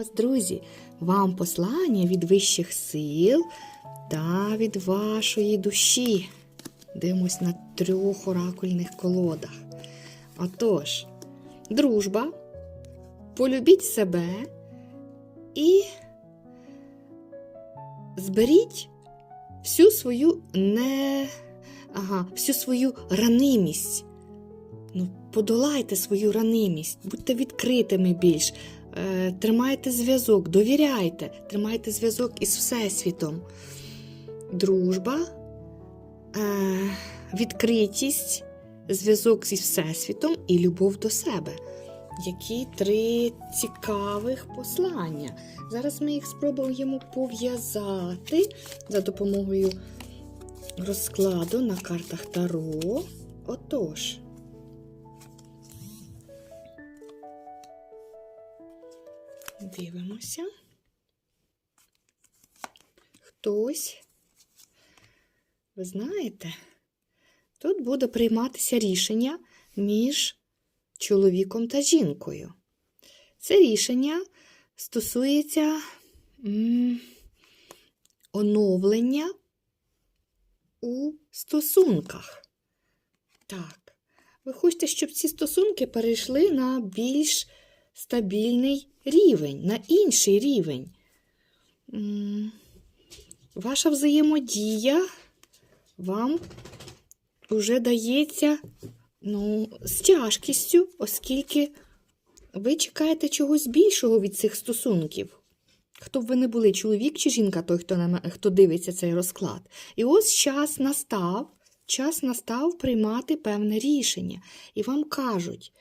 вас, друзі! Вам послання від вищих сил та від вашої душі. Дивимось на трьох оракульних колодах. Отож, дружба, полюбіть себе і зберіть всю свою не... ага, всю свою ранимість. Ну, подолайте свою ранимість, будьте відкритими більш, тримайте зв'язок, довіряйте, тримайте зв'язок із Всесвітом. Дружба, е, відкритість, зв'язок зі Всесвітом і любов до себе. Які три цікавих послання. Зараз ми їх спробуємо пов'язати за допомогою розкладу на картах Таро. Отож. Дивимося. Хтось, ви знаєте, тут буде прийматися рішення між чоловіком та жінкою. Це рішення стосується оновлення у стосунках. Так, ви хочете, щоб ці стосунки перейшли на більш стабільний рівень, на інший рівень. Ваша взаємодія вам вже дається ну, з тяжкістю, оскільки ви чекаєте чогось більшого від цих стосунків. Хто б ви не були, чоловік чи жінка, той, хто, хто дивиться цей розклад. І ось час настав, час настав приймати певне рішення. І вам кажуть,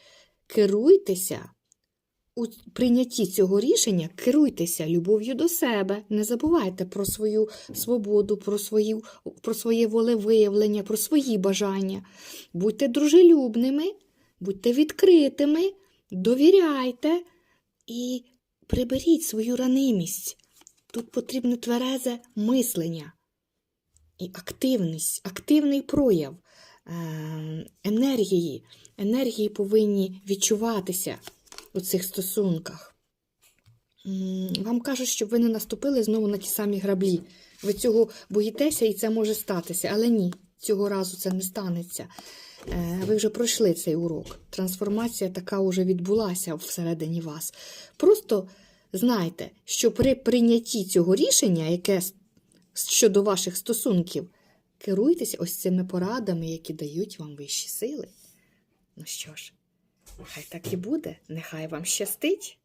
керуйтеся у прийнятті цього рішення, керуйтеся любов'ю до себе. Не забувайте про свою свободу, про, свою, про своє волевиявлення, про свої бажання. Будьте дружелюбними, будьте відкритими, довіряйте і приберіть свою ранимість. Тут потрібне тверезе мислення і активність, активний прояв е, енергії. Енергії повинні відчуватися у цих стосунках. Вам кажуть, щоб ви не наступили знову на ті самі граблі. Ви цього боїтеся і це може статися, але ні, цього разу це не станеться. Е, Ви вже пройшли цей урок. Трансформація така вже відбулася всередині вас. Просто знайте, що при прийнятті цього рішення, яке щодо ваших стосунків, керуйтеся ось цими порадами, які дають вам вищі сили. Ну що ж, Хай так і буде, нехай вам щастить.